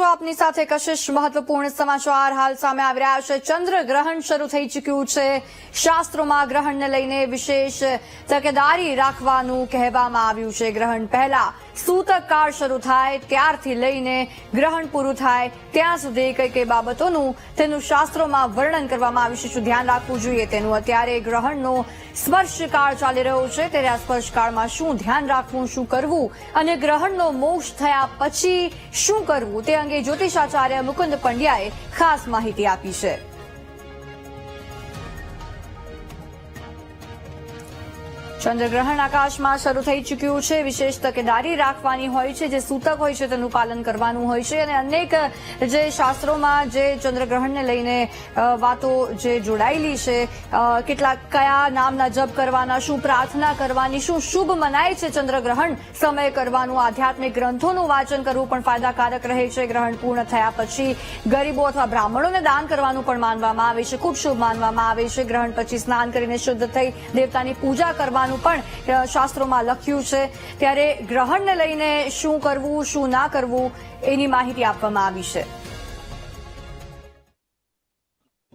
આપની સાથે કશિશ મહત્વપૂર્ણ સમાચાર હાલ સામે આવી રહ્યા છે. ચંદ્ર ગ્રહણ શરૂ થઈ ચૂક્યું છે. શાસ્ત્રોમાં ગ્રહણને લઈને વિશેષ તકેદારી રાખવાનું કહેવામાં આવ્યું છે. ગ્રહણ પહેલા સૂતક કાળ શરૂ થાય, ત્યારથી લઈને ગ્રહણ પૂરું થાય, ત્યાં સુધી કઈ કઈ બાબતોનું તેનું શાસ્ત્રોમાં વર્ણન કરવામાં આવ્યું છે, શું ધ્યાન રાખવું જોઈએ તેનું? અત્યારે ગ્રહણનો સ્પર્શ કાળ ચાલી રહ્યો છે, ત્યારે આ સ્પર્શ કાળમાં શું ધ્યાન રાખવું, શું કરવું અને ગ્રહણનો મોક્ષ થયા પછી શું કરવું તે અંગે જ્યોતિષાચાર્ય મુકુંદ પંડ્યાએ ખાસ માહિતી આપી છે. ચંદ્રગ્રહણ આકાશમાં શરૂ થઈ ચૂક્યું છે. વિશેષ તકેદારી રાખવાની હોય છે. જે સૂતક હોય છે તેનું પાલન કરવાનું હોય છે. અને અનેક, જે શાસ્ત્રોમાં જે ચંદ્રગ્રહણને લઈને વાતો જે જોડાયેલી છે કેટલાક કયા નામના જપ કરવાના, શું પ્રાર્થના કરવાની, શું શુભ મનાય છે ચંદ્રગ્રહણ, સમય કરવાનું, આધ્યાત્મિક ગ્રંથોનું વાંચન કરવું પણ ફાયદાકારક રહે છે. ગ્રહણ પૂર્ણ થયા પછી ગરીબો અથવા બ્રાહ્મણોને દાન કરવાનું પણ માનવામાં આવે છે. ખૂબ શુભ માનવામાં આવે છે. ગ્રહણ પછી સ્નાન કરીને શુદ્ધ થઈ દેવતાની પૂજા કરવાનું પણ શાસ્ત્રોમાં લખ્યું છે. ત્યારે ગ્રહણને લઈને શું કરવું, શું ના કરવું, એની માહિતી આપવામાં આવી છે.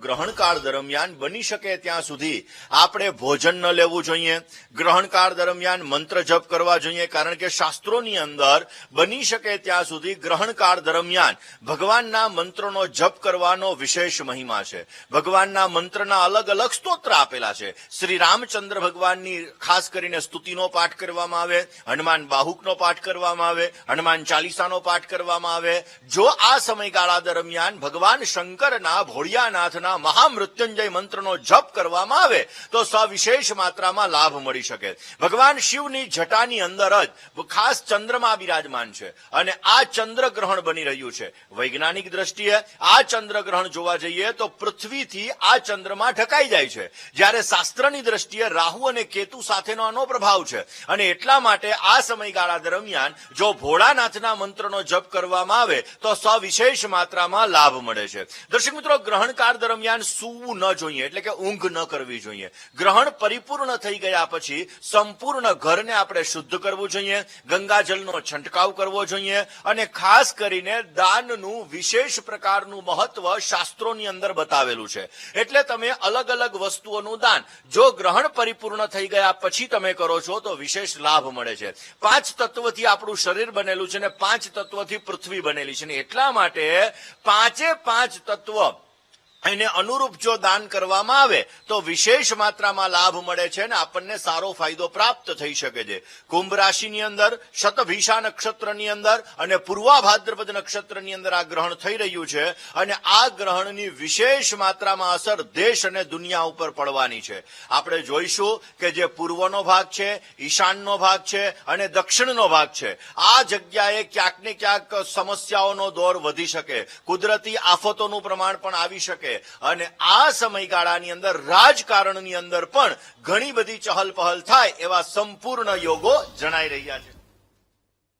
ગ્રહણકાળ દરમિયાન બની શકે ત્યાં સુધી આપણે ભોજન ન લેવું જોઈએ. ગ્રહણકાળ દરમિયાન મંત્ર જપ કરવા જોઈએ કારણ કે શાસ્ત્રોની અંદર બની શકે ત્યાં સુધી ગ્રહણકાળ દરમિયાન ભગવાનના મંત્રનો જપ કરવાનો વિશેષ મહિમા છે. ભગવાનના મંત્રના અલગ અલગ સ્તોત્ર આપેલા છે. શ્રી રામચંદ્ર ભગવાનની ખાસ કરીને સ્તુતિનો પાઠ કરવામાં આવે, હનુમાન બાહુકનો પાઠ કરવામાં આવે, હનુમાન ચાલીસાનો પાઠ કરવામાં આવે. જો આ સમયગાળા દરમિયાન ભગવાન શંકરના ભોળિયાનાથના મહામૃત્યુંજય મંત્રનો જપ કરવામાં આવે, તો સવિશેષ માત્રામાં લાભ મળી શકે. ભગવાન શિવની જટાની અંદર જ ખાસ ચંદ્રમાં બિરાજમાન છે અને આ ચંદ્રગ્રહણ બની રહ્યું છે. વૈજ્ઞાનિક દ્રષ્ટિએ આ ચંદ્રગ્રહણ જોવા જઈએ તો પૃથ્વીથી આ ચંદ્રમાં ઢકાઈ જાય છે. જ્યારે શાસ્ત્રની દ્રષ્ટિએ રાહુ અને કેતુ સાથેનો આનો પ્રભાવ છે. અને એટલા માટે આ સમયગાળા દરમિયાન જો ભોળાનાથના મંત્રનો જપ કરવામાં આવે, તો સવિશેષ માત્રામાં લાભ મળે છે. દર્શક મિત્રો, ગ્રહણકાળ દરમિયાન સૂવું ન જોઈએ, એટલે કે ઊંઘ ન કરવી જોઈએ. ગ્રહણ પરિપૂર્ણ થઈ ગયા પછી સંપૂર્ણ ઘરને આપણે શુદ્ધ કરવું જોઈએ, ગંગાજળનો છંટકાવ કરવો જોઈએ, અને ખાસ કરીને દાનનું વિશેષ પ્રકારનું મહત્વ શાસ્ત્રોની અંદર બતાવેલું છે. એટલે તમે અલગ અલગ વસ્તુઓનું દાન. જો ગ્રહણ પરિપૂર્ણ થઈ ગયા પછી તમે કરો છો, તો વિશેષ લાભ મળે છે. પાંચ તત્વથી આપણું શરીર બનેલું છે અને પાંચ તત્વથી પૃથ્વી બનેલી છે. ને એટલા માટે પાંચે પાંચ તત્વ એને અનુરૂપ જો દાન કરવામાં આવે, તો વિશેષ માત્રામાં લાભ મળે છે અને આપણને સારો ફાયદો પ્રાપ્ત થઈ શકે છે. કુંભ રાશિની અંદર, શતભીષા નક્ષત્રની અંદર અને પૂર્વા ભાદ્રપદ નક્ષત્રની અંદર આ ગ્રહણ થઈ રહ્યું છે અને આ ગ્રહણની વિશેષ માત્રામાં અસર દેશ અને દુનિયા ઉપર પડવાની છે. આપણે જોઈશું કે જે પૂર્વનો ભાગ છે, ઈશાનનો ભાગ છે અને દક્ષિણનો ભાગ છે. આ જગ્યાએ ક્યાંક ને ક્યાંક સમસ્યાઓનો દોર વધી શકે. કુદરતી આફતોનું પ્રમાણ પણ આવી શકે. અને આ સમયગાળાની અંદર રાજકારણની અંદર પણ ઘણી બધી ચહલ પહલ થાય એવા સંપૂર્ણ યોગો જણાઈ રહ્યા છે.